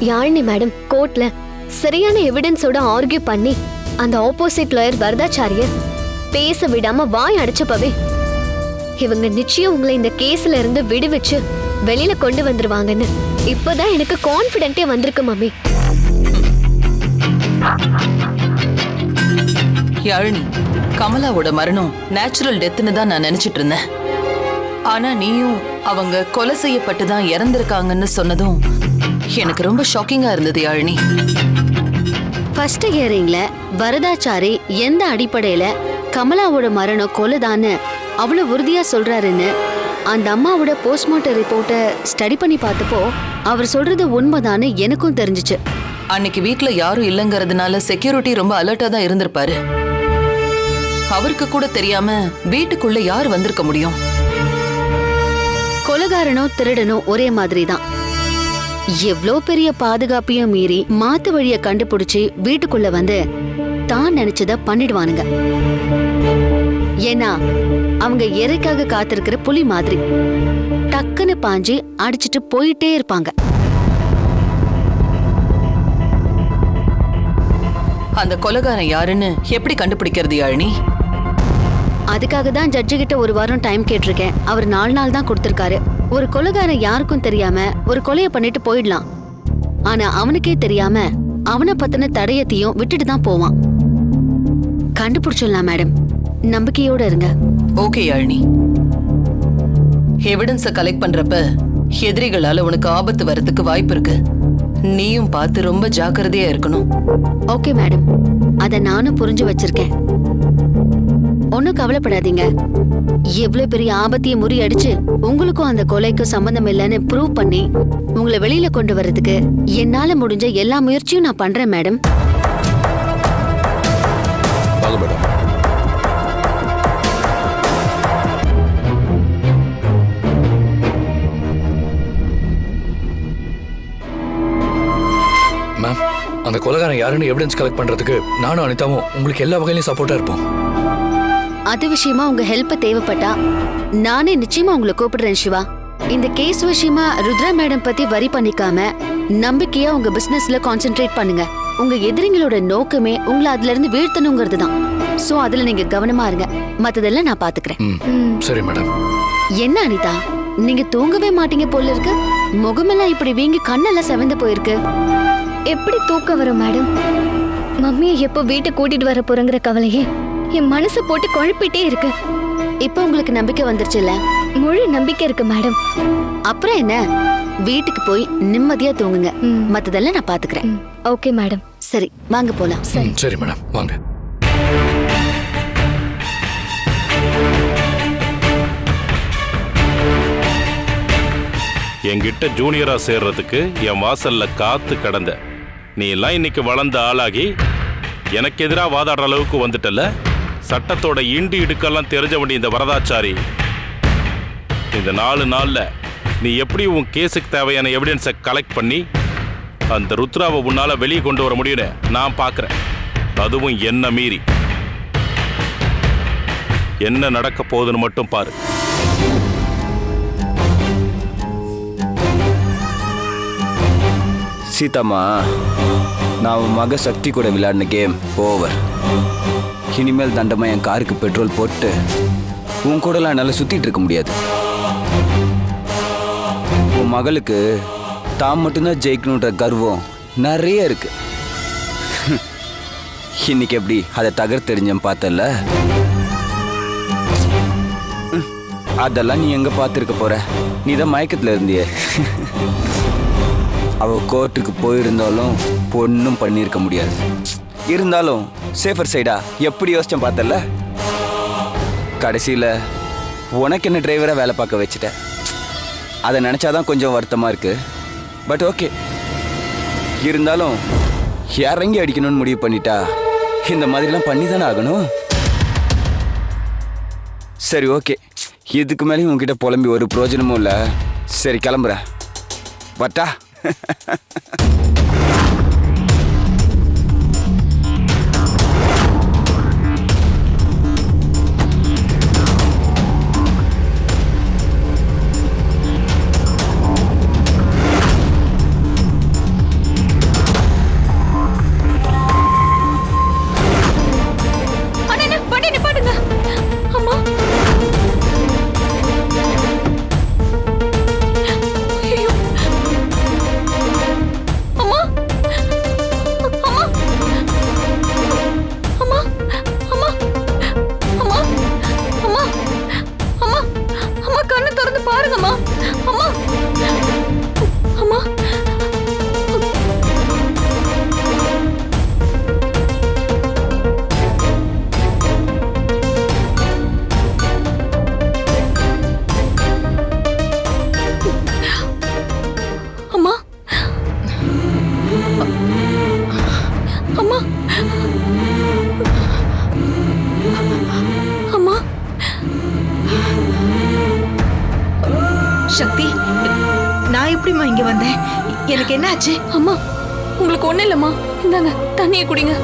Yazhini madam கோர்ட்ல சரியான எவிடன்ஸோட argue பண்ணி அந்த ஆப்போசிட் லாயர் வரதாச்சாரிய பேச விடாம வாய் அடைச்சப்பவே இவங்க நிச்சயம் உங்களை இந்த கேஸ்ல இருந்து விடுவிச்சு வெளியில கொண்டு வந்துருவாங்கன்னு. இப்பதான் எனக்கு கான்பிடென்ட்டே வந்திருக்கு மம்மி. யாழினி கமலாவோட மரணம் நேச்சுரல் டெத்துன்னு தான் நான் நினைச்சிட்டு இருந்தேன். ஆனா நீயும் அவங்க கொலை செய்யப்பட்டு தான் இறந்திருக்காங்கன்னு சொன்னதும் எனக்கு ரொம்ப ஷாக்கிங்கா இருந்தது யாழினி. ஃபர்ஸ்ட் ஹியரிங்ல வரதாச்சாரி எந்த அடிப்படையில கமலாவோட மரணம் கொலைதான்னு அவ்வளவு உறுதியா சொல்றாருன்னு அந்த அம்மாவோட போஸ்ட்மார்ட்டம் ரிப்போர்ட்டை ஸ்டடி பண்ணி பார்த்தப்போ அவர் சொல்றது உண்மைதான்னு எனக்கும் தெரிஞ்சுச்சு. அன்னைக்கு வீட்ல யாரும் இல்லைங்கிறதுனால செக்யூரிட்டி ரொம்ப அலர்ட்டா தான் இருந்திருப்பாரு. அவருக்கு கூட தெரியாம வீட்டுக்குள்ள யார் வந்திருக்க முடியும்? கொலகாரனும் திருடனும் ஒரே மாதிரி தான் எவ்ளோ பெரிய பாதுகாப்பையும் மீறி மாத்து வழிய கண்டுபிடிச்சு வீட்டுக்குள்ள வந்து தான் நினைச்சத பண்ணிடுவானுங்க. ஏன்னா அவங்க இறைக்காக காத்திருக்கிற புலி மாதிரி. டக்குன்னு பாஞ்சு அடிச்சிட்டு போயிட்டே இருப்பாங்க. அந்த கொலைகாரன் யாருன்னு எப்படி கண்டுபிடிக்கிறது யாழினி? அதுக்காக தான் ஜட்ஜு கிட்ட ஒரு வாரம் டைம் கேட்டிருக்கேன். அவர் நாலு நாள் தான் கொடுத்திருக்காரு. ஒரு கொலைகாரன் யாருக்கும் தெரியாம ஒரு கொலைய பண்ணிட்டு போயிடலாம். ஆனா அவனுக்கே தெரியாம அவனை பத்தின தடயத்தையும் விட்டுட்டு தான் போவான். கண்டுபிடிச்சிடலாம் மேடம். நம்பிக்கையோட இருங்க. ஓகே யாழினி எவிடன்ஸ கலெக்ட் பண்றப்ப எதிரிகளால உனக்கு ஆபத்து வரதுக்கு வாய்ப்பு இருக்கு. நீயும் பார்த்து ரொம்ப ஜாக்கிரதையா இருக்கணும். Okay madam. அத நானும் புரிஞ்சு வச்சிருக்கேன். ஒன்னும் கவலைப்படாதீங்க. எவ்வளவு பெரிய ஆபத்தையும் முறியடிச்சு உங்களுக்கும் அந்த கொலைக்கும் சம்பந்தம் இல்லைன்னு ப்ரூவ் பண்ணி உங்களை வெளியில கொண்டு வர்றதுக்கு என்னால முடிஞ்ச எல்லா முயற்சியும் நான் பண்றேன் மேடம் மேம் அந்த கொலைகாரன் யாருன்னு எவிடன்ஸ் கலெக்ட் பண்றதுக்கு நானும் அனிதாவும் உங்களுக்கு எல்லா வகையிலும் சப்போர்ட்டா இருப்போம். அது விஷயமா உங்க ஹெல்ப் தேவைப்பட்டா நானே நிச்சயமா உங்களை கூப்பிடுறேன் சிவா. இந்த கேஸ் விஷயமா ருத்ரா மேடம் பத்தி வரி பண்ணிக்காம நம்பிக்கையா உங்க பிசினஸ்ல கான்சென்ட்ரேட் பண்ணுங்க. உங்க எதிரிங்களோட நோக்கமே உங்களை அதுல இருந்து வீழ்த்தணுங்கிறது தான் சோ அதுல நீங்க கவனமா இருங்க. மத்ததெல்லாம் நான் பாத்துக்கிறேன். ம். சரி மேடம் என்ன அனிதா? நீங்க தூங்கவே மாட்டீங்க போல இருக்கு. முகமெல்லாம் இப்படி வீங்கி கண்ணெல்லாம் செவந்து போயிருக்கு. எப்படி தூக்கம் வரும் மேடம் மம்மியை எப்போ வீட்டுக்கு கூட்டிட்டு வர போறேங்கிற கவலையே. என் மனசை போட்டு குழப்பிட்டே இருக்கு. இப்ப உங்களுக்கு நம்பிக்கை வந்துருச்சுல்ல? முழு நம்பிக்கை இருக்கு மேடம். அப்புறம் என்ன? வீட்டுக்கு போய் நிம்மதியா தூங்குங்க. மத்ததெல்லாம் நான் பாத்துக்கிறேன். Okay madam. சரி வாங்க போலாம். சரி. மேடம். வாங்க. என்கிட்ட ஜூனியரா சேர்றதுக்கு என் வாசல்ல காத்து கடந்த. நீ எல்லாம் இன்னைக்கு வளர்ந்த ஆளாகி எனக்கு எதிராக வாதாடுற அளவுக்கு வந்துட்டல சட்டத்தோட இண்டு இடுக்கெல்லாம் தெரிஞ்ச வேண்டிய இந்த வரதாச்சாரி. இந்த நாலு நாளில் நீ எப்படி உன் கேஸுக்கு தேவையான எவிடன்ஸை கலெக்ட் பண்ணி அந்த ருத்ராவை உன்னால் வெளியே கொண்டு வர முடியும்னு நான் பார்க்குறேன் அதுவும் என்ன மீறி. என்ன நடக்க போகுதுன்னு மட்டும் பாரு. சீதாமா நான் உன் மக சக்தி கூட விளையாடின கேம் ஓவர் இனிமேல் தண்டமா என் காருக்கு பெட்ரோல் போட்டு உன் கூடலாம் என்னால் சுத்திட்டு இருக்க முடியாது. உன் மகளுக்கு தான் மட்டும்தான் ஜெயிக்கணுன்ற கர்வம் நிறைய இருக்கு. இன்னைக்கு எப்படி அதை தகர்த்தெறிஞ்சேன் பார்த்தல அதெல்லாம் நீ எங்க பார்த்துருக்க போற? நீ தான் மயக்கத்துல இருந்திய. அவ கோர்ட்டுக்கு போயிருந்தாலும் பொண்ணும் பண்ணியிருக்க முடியாது. இருந்தாலும் சேஃபர் சைடா எப்படி யோசிச்சேன் பார்த்தல கடைசியில் உனக்கு என்ன டிரைவராக வேலை பார்க்க வச்சுட்ட அதை நினச்சாதான் கொஞ்சம் வருத்தமாக இருக்கு. பட் ஓகே இருந்தாலும் இறங்கி அடிக்கணும்னு முடிவு பண்ணிட்டா இந்த மாதிரிலாம் பண்ணி தானே ஆகணும்? சரி ஓகே இதுக்கு மேலேயும் உங்ககிட்ட புலம்பி ஒரு பிரயோஜனமும் இல்லை. சரி கிளம்புறேன். பட்டா நான் எப்படிம்மா இங்க வந்தேன்? எனக்கு என்ன ஆச்சு அம்மா உங்களுக்கு ஒண்ணு இல்லம்மா. இந்தாங்க தண்ணியை குடிங்க.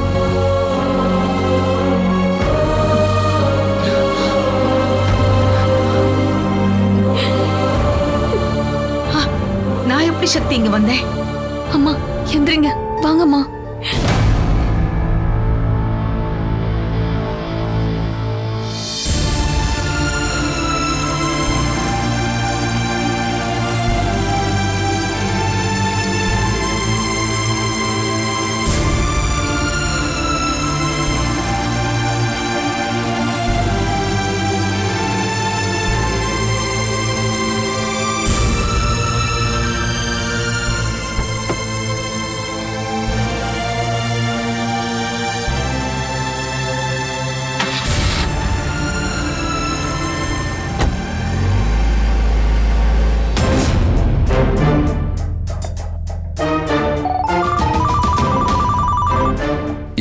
நான் எப்படி சக்தி இங்க வந்தேன்? அம்மா எந்திரிங்க. வாங்கம்மா.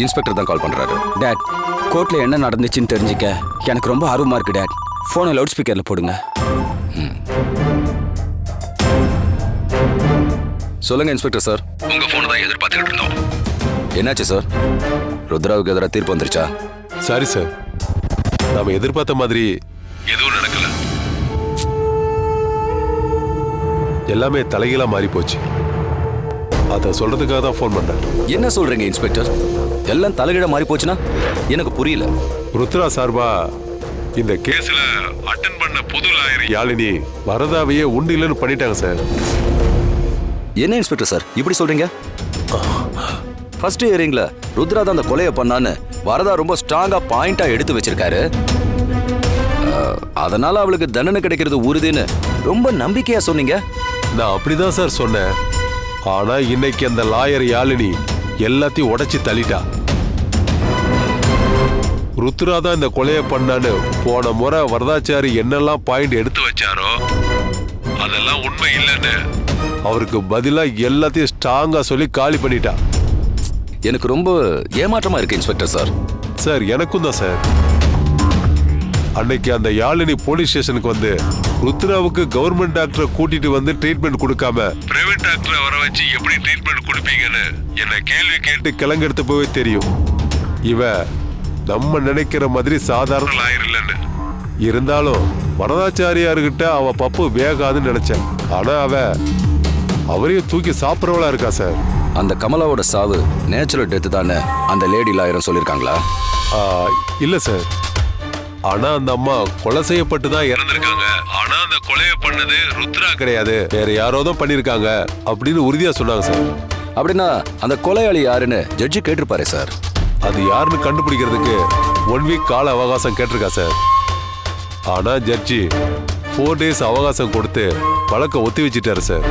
இன்ஸ்பெக்டர் தான் கால் பண்றாரு. டேட் கோர்ட்ல என்ன நடந்துச்சுன்னு தெரிஞ்சுக்க. எனக்கு ரொம்ப ஆர்வமா இருக்கு டேட் போனை லவுட் ஸ்பீக்கர்ல போடுங்க. சொல்லுங்க இன்ஸ்பெக்டர் சார். உங்க போன் தான் எதிர்பார்த்துக்கிட்டு இருந்தோம். என்னாச்சு சார்? ருத்ராவுக்கு எதிராக தீர்ப்பு வந்துருச்சா? சாரி சார் நாம எதிர்பார்த்த மாதிரி எதுவும் நடக்கல. எல்லாமே தலைகீழா மாறி போச்சு அதை சொல்றதுக்காக தான் ஃபோன் பண்ணேன். என்ன சொல்றீங்க இன்ஸ்பெக்டர் எல்லாம் தலைகிட மாறி போச்சுன்னா எனக்கு புரியல. ருத்ரா சார்பா இந்த கேஸ்ல அட்டன் பண்ண புது லாயர் யாழினி வரதாவையே உண்டு இல்லைன்னு பண்ணிட்டாங்க சார் என்ன இன்ஸ்பெக்டர் சார் இப்படி சொல்றீங்க? ஃபர்ஸ்ட் ஹியரிங்ல ருத்ரா தான் அந்த கொலையை பண்ணான்னு வரதா ரொம்ப ஸ்ட்ராங்கா பாயிண்டா எடுத்து வச்சிருக்காரு. அதனால அவளுக்கு தண்டனை கிடைக்கிறது உறுதின்னு ரொம்ப நம்பிக்கையா சொன்னீங்க. நான் அப்படிதான் சார் சொன்னேன். ஆனா இன்னைக்கு அந்த லாயர் யாழினி எல்லாத்தையும் உடைச்சு தள்ளிட்டா. ருத்ரா தான் இந்த கொலையை பண்ணான்னு போன முறை வரதாச்சாரி என்னெல்லாம் பாயிண்ட் எடுத்து வச்சாரோ அதெல்லாம் உண்மை இல்லைன்னு அவருக்கு பதிலா எல்லாத்தையும் ஸ்ட்ராங்கா சொல்லி காலி பண்ணிட்டா. எனக்கு ரொம்ப ஏமாற்றமா இருக்கு இன்ஸ்பெக்டர் சார். சார் எனக்கும் தான் சார். அன்னைக்கு அந்த யாழினி போலீஸ் ஸ்டேஷனுக்கு வந்து ருத்ராவுக்கு கவர்மெண்ட் டாக்டரை கூட்டிட்டு வந்து ட்ரீட்மெண்ட் கொடுக்காம பிரைவேட் டாக்டரை வர வச்சு எப்படி ட்ரீட்மெண்ட் கொடுப்பீங்கன்னு என்ன கேள்வி கேட்டு கிளங்கெடுத்து போய் தெரியும். இவ நம்ம நினைக்கிற மாதிரி சாதாரண லாயர் இல்லைன்னு. இருந்தாலும் வரதாச்சாரியார்கிட்ட அவ பப்பு வேகாதுன்னு நினைச்சேன். ஆனா அவ அவரையும் தூக்கி சாப்பிட்றவளா இருக்கா சார் அந்த கமலாவோட சாவு நேச்சுரல் டெத் தானே அந்த லேடி லாயரும் சொல்லியிருக்காங்களா? இல்ல சார் ஆனா அந்த அம்மா கொலை செய்யப்பட்டு தான் இறந்திருக்காங்க. கொலையை பண்ணது ருத்ரா கிடையாது. வேற யாரோ தான் பண்ணிருக்காங்க அப்படின்னு உறுதியா சொன்னாங்க சார். அப்படின்னா அந்த கொலையாளி யாருன்னு ஜட்ஜி கேட்டிருப்பாரே சார். அது யாருன்னு கண்டுபிடிக்கிறதுக்கு ஒன் வீக் கால அவகாசம் கேட்டிருக்கா சார். ஆனா ஜட்ஜி ஃபோர் டேஸ் அவகாசம் கொடுத்து வழக்க ஒத்தி வச்சிட்டாரு சார்.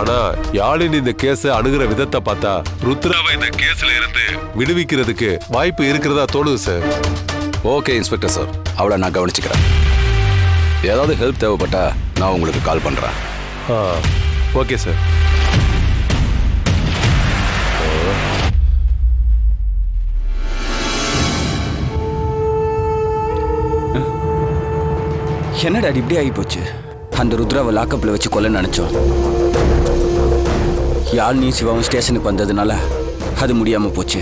ஆனா யாழினி இந்த கேஸ அணுகிற விதத்தை பார்த்தா ருத்ராவை இந்த கேஸ்ல இருந்து விடுவிக்கிறதுக்கு வாய்ப்பு இருக்கிறதா தோணுது சார். ஓகே இன்ஸ்பெக்டர் சார் அவளை நான் கவனிச்சுக்கிறேன். ஏதாவது ஹெல்ப் தேவைப்பட்டா நான் உங்களுக்கு கால் பண்றேன். ஆ ஓகே சார். என்ன டாடி இப்படி ஆகி போச்சு? அந்த ருத்ராவை லாக்கப்ல வச்சு கொல்ல நினைச்சோம். யாழ்னி சிவாவும் ஸ்டேஷனுக்கு வந்ததுனால அது முடியாம போச்சு.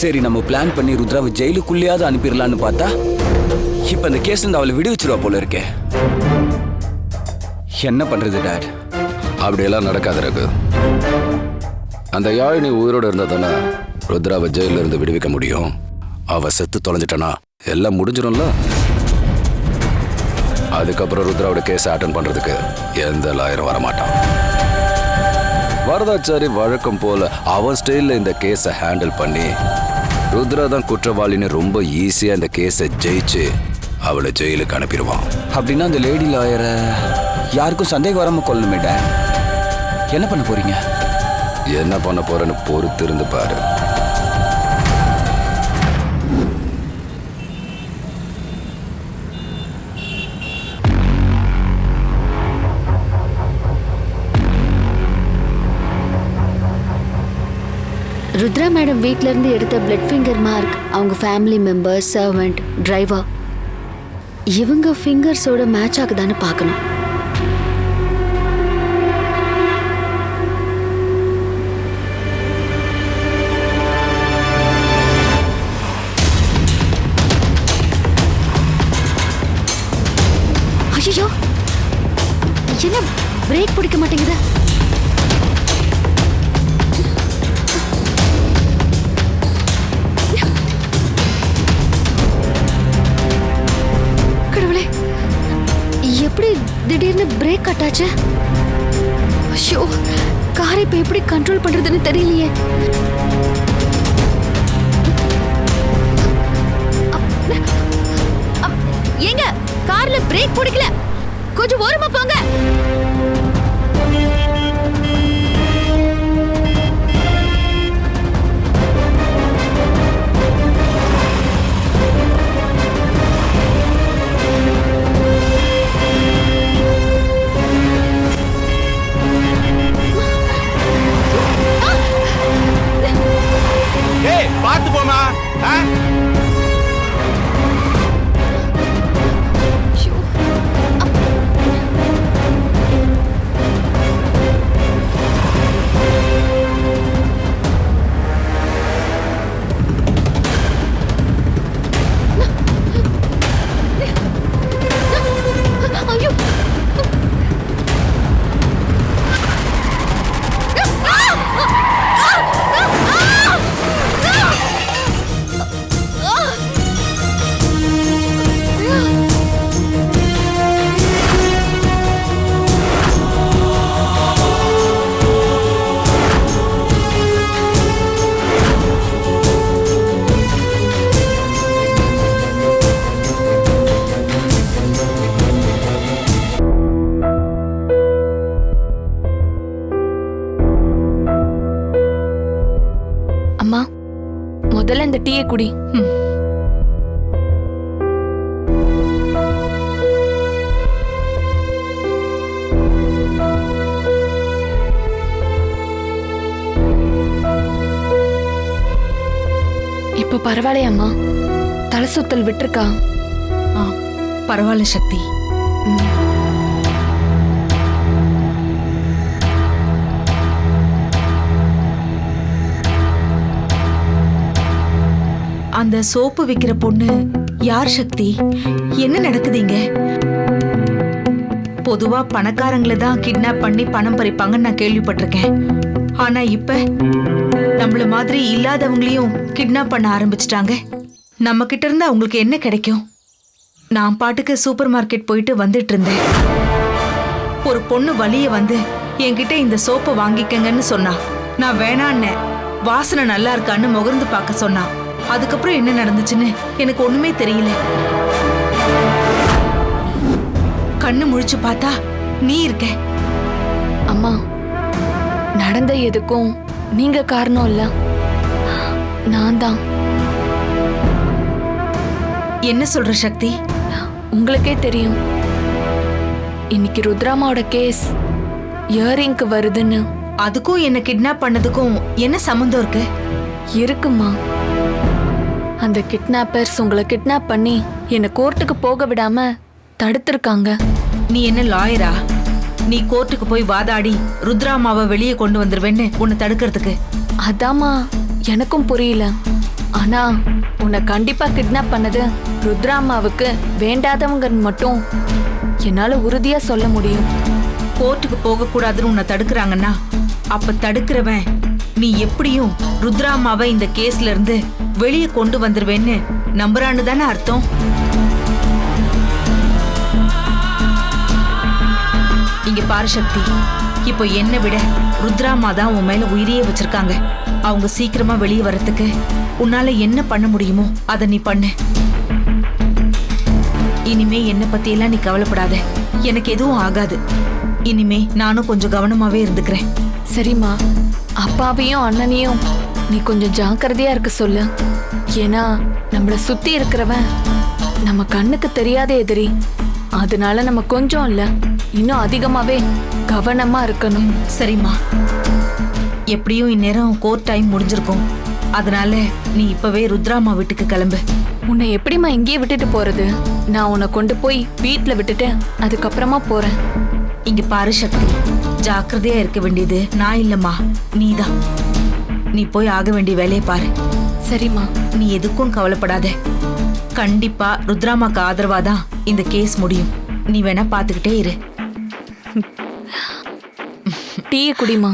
சரி நம்ம பிளான் பண்ணி ருத்ராவை ஜெயிலுக்குள்ளேயாவது அனுப்பிடலான்னு பார்த்தா இப்ப அந்த கேஸ்ல இருந்து அவளை விடுவிச்சிருவா போல இருக்கே. என்ன பண்றது டாட் அப்படியெல்லாம் நடக்காது ரகு. அந்த யாழினி உயிரோடு இருந்தா தானே ருத்ராவை ஜெயில இருந்து விடுவிக்க முடியும். அவ செத்து தொலைஞ்சிட்டனா எல்லாம் முடிஞ்சிடும்ல? அதுக்கப்புறம் ருத்ராவோட கேஸ் அட்டன் பண்றதுக்கு எந்த லாயரும் வரமாட்டான். வரதாச்சாரி வழக்கம் போல அவன் ஸ்டைல்ல இந்த கேஸை ஹேண்டில் பண்ணி ருத்ரா தான் குற்றவாளின்னு ரொம்ப ஈஸியா இந்த கேஸை ஜெயிச்சு அவளை ஜெயிலுக்கு அனுப்பிடுவான். அப்படின்னா அந்த லேடி லாயரை யாருக்கும் சந்தேகம் வராம கொல்லணுமே டாட் என்ன பண்ண போறீங்க? என்ன பண்ண போறேன்னு பொறுத்து இருந்து பாரு. ருத்ரா மேடம் வீட்டிலேருந்து எடுத்த பிளட் ஃபிங்கர் மார்க் அவங்க ஃபேமிலி மெம்பர் சர்வெண்ட் டிரைவர் இவங்க ஃபிங்கர்ஸோட மேட்ச் ஆகுதான்னு பார்க்கணும். எப்படி திடீர்னு பிரேக் கட்டாச்சு ஐயோ காரை இப்ப எப்படி கண்ட்ரோல் பண்றதுன்னு தெரியலையே. அப்- ஏங்க கார்ல பிரேக் பிடிக்கல. கொஞ்சம் ஓரமா போங்க. ஏய் பார்த்து போமா ஆ? பரவாயில்லையாம்மா தலை சுத்தல் விட்டுருக்கா? ஆ பரவாயில்ல சக்தி. அந்த சோப்பு விக்கிற பொண்ணு யார் சக்தி? என்ன நடக்குதுங்க பொதுவா பணக்காரங்களை தான் கிட்னாப் பண்ணி பணம் பறிப்பாங்கன்னு நான் கேள்விப்பட்டிருக்கேன். ஆனா இப்ப நம்மள மாதிரி இல்லாதவங்களையும் கிட்னாப் பண்ண ஆரம்பிச்சிட்டாங்க. நம்ம கிட்ட இருந்து அவங்களுக்கு என்ன கிடைக்கும்? நான் பாட்டுக்கு சூப்பர் மார்க்கெட் போயிட்டு வந்துட்டு இருந்தேன். ஒரு பொண்ணு வழிய வந்து என்கிட்ட இந்த சோப்பை வாங்கிக்கங்கன்னு சொன்னா. நான் வேணான்னேன். வாசனை நல்லா இருக்கான்னு முகர்ந்து பார்க்க சொன்னா. அதுக்கப்புறம் என்ன நடந்துச்சுன்னு எனக்கு ஒண்ணுமே தெரியல. கண்ணு முழிச்சு பார்த்தா நீ இருக்க. அம்மா நடந்த எதுக்கும் நீங்க காரணம் இல்ல. நான் தான். என்ன சொல்ற சக்தி? உங்களுக்கே தெரியும். இன்னைக்கு ருத்ராமாவோட கேஸ் இயரிங்க்கு வருதுன்னு. அதுக்கும் என்ன கிட்னாப் பண்ணதுக்கும் என்ன சம்மந்தம் இருக்கு? இருக்குமா? அந்த கிட்னாப்பர்ஸ் உங்களை கிட்னாப் பண்ணி என்னை கோர்ட்டுக்கு போக விடாம தடுத்திருக்காங்க. நீ என்ன லாயரா நீ கோர்ட்டுக்கு போய் வாதாடி ருத்ராமாவை வெளியே கொண்டு வந்துருவேன்னு உன்னை தடுக்கிறதுக்கு. அதாம்மா எனக்கும் புரியல. ஆனா உன்னை கண்டிப்பா கிட்னாப் பண்ணது ருத்ராமாவுக்கு வேண்டாதவங்கன்னு மட்டும் என்னால உறுதியா சொல்ல முடியும். கோர்ட்டுக்கு போக கூடாதுன்னு உன்னை தடுக்கிறாங்கன்னா அப்ப தடுக்கிறவன் நீ எப்படியும் ருத்ராமாவை இந்த கேஸ்ல இருந்து வெளியே கொண்டு வந்துருவேன்னு நம்புறான்னு தானே அர்த்தம்? இங்க பாரு சக்தி. இப்போ என்னை விட ருத்ராமா தான் உன் மேல உயிரியே வச்சிருக்காங்க. அவங்க சீக்கிரமா வெளியே வரத்துக்கு உன்னால என்ன பண்ண முடியுமோ அதை நீ பண்ணு. இனிமே என்ன பத்தியெல்லாம் நீ கவலைப்படாத. எனக்கு எதுவும் ஆகாது. இனிமே நானும் கொஞ்சம் கவனமாவே இருந்துக்கிறேன். சரிம்மா. அப்பாவையும் அண்ணனையும் நீ கொஞ்சம் ஜாக்கிரதையா இருக்க சொல்லு. ஏன்னா நம்மள சுத்தி இருக்கிறவன் நம்ம கண்ணுக்கு தெரியாத எதிரி. அதனால நம்ம கொஞ்சம் இல்லை. இன்னும் அதிகமாவே கவனமா இருக்கணும். சரிம்மா. எப்படியும் இந்நேரம் கோர்ட் டைம் முடிஞ்சிருக்கும். அதனால நீ இப்பவே ருத்ராமா வீட்டுக்கு கிளம்பு. உன்னை எப்படிம்மா இங்கேயே விட்டுட்டு போறது? நான் உன்னை கொண்டு போய் வீட்ல விட்டுட்டு அதுக்கப்புறமா போறேன். இங்க பாரு சக்தி. ஜாக்கிரதையா இருக்க வேண்டியது நான் இல்லம்மா. நீதான். நீ போய் ஆக வேண்டிய வேலையை பாரு. சரிம்மா. நீ எதுக்கும் கவலைப்படாத. கண்டிப்பா ருத்ராமாக்கு ஆதரவா தான் இந்த கேஸ் முடியும். நீ வேணா பாத்துக்கிட்டே இரு. டீயை குடிமா.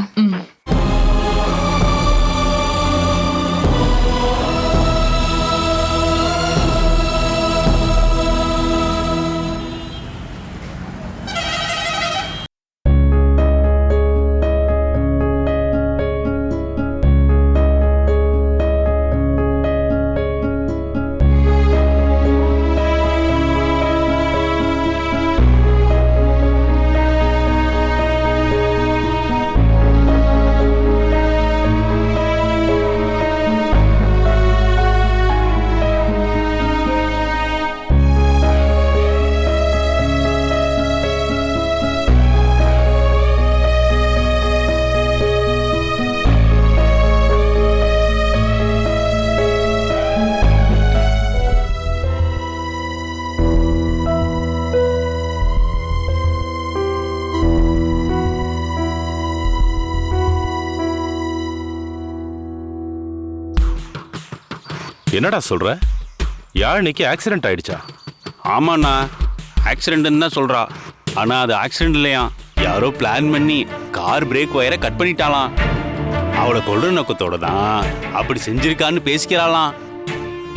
என்னடா சொல்ற? யாழினிக்கு ஆக்சிடென்ட் ஆயிடுச்சா? ஆமாண்ணா ஆக்சிடென்ட்னு தான் சொல்றா. ஆனா அது ஆக்சிடென்ட் இல்லையா? யாரோ பிளான் பண்ணி கார் பிரேக் வயரை கட் பண்ணிட்டாளாம். அவளை கொல்ற நோக்கத்தோட தான் அப்படி செஞ்சிருக்கான்னு பேசிக்கிறாளாம்.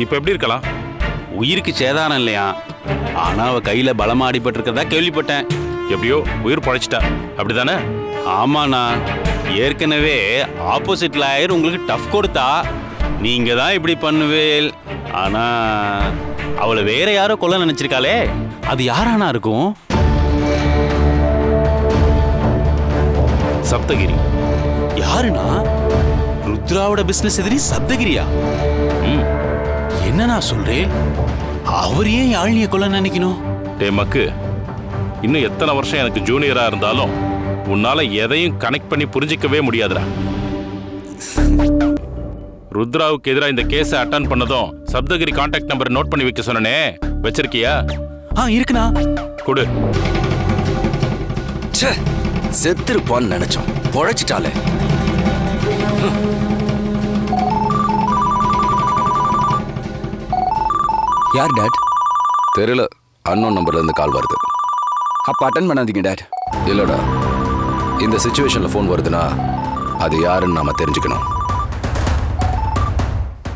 இப்போ எப்படி இருக்கலாம்? உயிருக்கு சேதாரம் இல்லையா? ஆனா அவ கையில பலமா அடிபட்டிருக்கிறதா கேள்விப்பட்டேன். எப்படியோ உயிர் பழைச்சிட்டா. அப்படிதானே? ஆமாண்ணா. ஏற்கனவே ஆப்போசிட் லாயர் உங்களுக்கு டஃப் கொடுத்தா நீங்க தான் இப்படி பண்ணுவேல். ஆனா அவளை வேற யாரோ கொல்ல நினைச்சிருக்காளே. அது யாரானா இருக்கும்? சப்தகிரி. யாருனா ருத்ராவோட பிசினஸ் எதிரி சப்தகிரியா? ம். என்ன நான் சொல்றேன்? அவர் ஏன் யாழினிய கொல்ல நினைக்கணும்? டே மக்கு இன்னும் எத்தனை வருஷம் எனக்கு ஜூனியரா இருந்தாலும் உன்னால எதையும் கனெக்ட் பண்ணி புரிஞ்சிக்கவே முடியாதுடா. ருத்ராவுக்கு எதிராக இந்த கேஸை அட்டன் பண்ணதும் சப்தகிரி கான்டாக்ட் நம்பர் நோட் பண்ணி வைக்க சொன்னனே. வச்சிருக்கியா? ஆ இருக்குண்ணா. கொடு. ச்சே செத்துருப்பான்னு நினைச்சோம். பொழைச்சிட்டாலே யார் டேட்? தெரியல. அன்னோன் நம்பர்ல இருந்து கால் வருது. அப்ப அட்டன் பண்ணாதீங்க டேட். இல்லடா. இந்த சுச்சுவேஷன்ல ஃபோன் வருதுன்னா அது யாருன்னு நாம தெரிஞ்சுக்கணும்.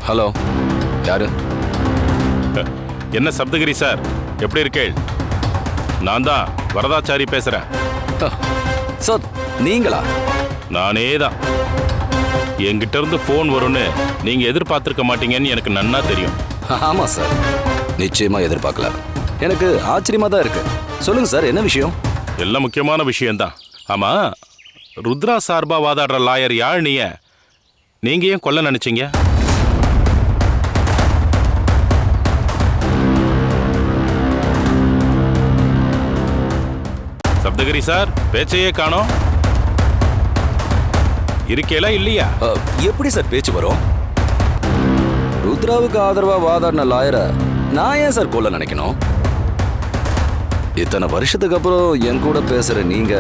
ஹலோ யாரு? என்ன சப்தகிரி சார்? எப்படி இருக்கேள்? நான் தான் வரதாச்சாரி பேசுறேன். சார் நீங்களா? நானே தான். என்கிட்ட இருந்து ஃபோன் வரும்னு நீங்க எதிர்பார்த்திருக்க மாட்டீங்கன்னு எனக்கு நன்னா தெரியும். ஆமா சார். நிச்சயமா எதிர்பார்க்கல. எனக்கு ஆச்சரியமா தான் இருக்கு. சொல்லுங்க சார் என்ன விஷயம்? எல்லாம் முக்கியமான விஷயம்தான். ஆமா ருத்ரா சார்பா வாதாடுற லாயர் யாழ்னிய நீங்க ஏன் கொல்ல நினைச்சீங்க? சப்தகிரி சார் பேச்சையே காணோம். இருக்கேலா இல்லையா? எப்படி சார் பேச்சு வரும்? ருத்ராவுக்கு ஆதரவா வாதாடின லாயரை நான் ஏன் சார் கொல்ல நினைக்கணும்? இத்தனை வருஷத்துக்கு அப்புறம் என் கூட பேசுற நீங்க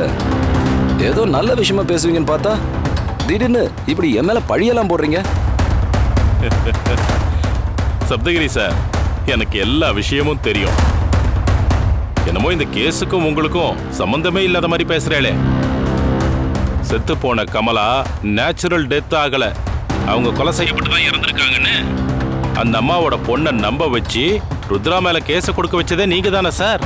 ஏதோ நல்ல விஷயமா பேசுவீங்கன்னு பார்த்தா திடீர்னு இப்படி என் மேல பழியெல்லாம் போடுறீங்க? சப்தகிரி சார் எனக்கு எல்லா விஷயமும் தெரியும். என்னமோ இந்த கேஸுக்கும் உங்களுக்கும் சம்பந்தமே இல்லாத மாதிரி பேசுறேளே. செத்து போன கமலா நேச்சுரல் டெத் ஆகல. அவங்க கொலை செய்யப்பட்டு தான் இறந்துருக்காங்கன்னு அந்த அம்மாவோட பொண்ணை நம்ப வச்சு ருத்ரா மேல கேஸை கொடுக்க வச்சதே நீங்க தானே சார்?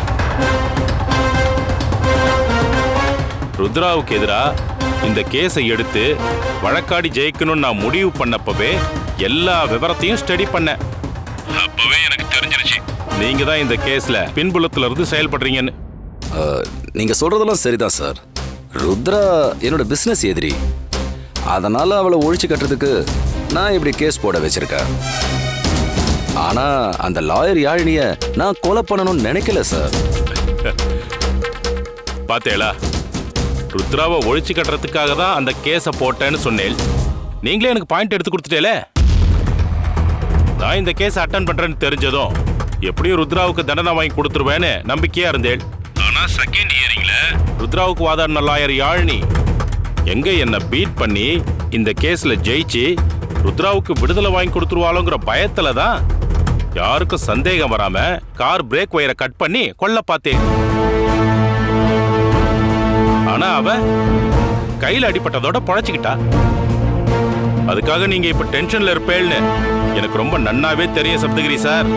ருத்ராவுக்கு எதிரா இந்த கேஸை எடுத்து வழக்காடி ஜெயிக்கணும்னு நான் முடிவு பண்ணப்பவே எல்லா விவரத்தையும் ஸ்டடி பண்ணேன். அப்பவே எனக்கு தெரிஞ்சிருச்சு. நீங்க தான் இந்த கேஸ்ல பின்புலத்துல இருந்து செயல்படுறீங்கன்னு நீங்க சொல்றதெல்லாம் சரிதான் சார். ருத்ரா என்னோட பிசினஸ் எதிரி. அதனால அவளை ஒழிச்சு கட்டுறதுக்கு நான் இப்படி கேஸ் போட வச்சிருக்கேன். ஆனா அந்த லாயர் யாழினிய நான் கொலை பண்ணணும்னு நினைக்கல சார். பாத்தேளா ருத்ராவை ஒழிச்சு கட்டுறதுக்காக தான் அந்த கேஸை போட்டேன்னு சொன்னேன் நீங்களே எனக்கு பாயிண்ட் எடுத்து கொடுத்துட்டேலே? நான் இந்த கேஸ் அட்டன் பண்றேன்னு தெரிஞ்சதும் எப்படியும் ருத்ராவுக்கு தண்டனை வாங்கி கொடுத்துருவேன்னு நம்பிக்கையா இருந்தேன். ஆனா செகண்ட் ஹியரிங்ல ருத்ராவுக்கு வாதாடின லாயர் யாழினி. எங்க என்ன பீட் பண்ணி இந்த கேஸ்ல ஜெயிச்சு ருத்ராவுக்கு விடுதலை வாங்கி கொடுத்துருவாளோங்கிற பயத்துல தான் யாருக்கும் சந்தேகம் வராம கார் பிரேக் வயரை கட் பண்ணி கொல்ல பார்த்தேன். ஆனா அவ கையில அடிபட்டதோட பொழைச்சுக்கிட்டா. அதுக்காக நீங்க இப்ப டென்ஷன்ல இருப்பேன்னு எனக்கு ரொம்ப நன்னாவே தெரியும் சப்தகிரி சார்.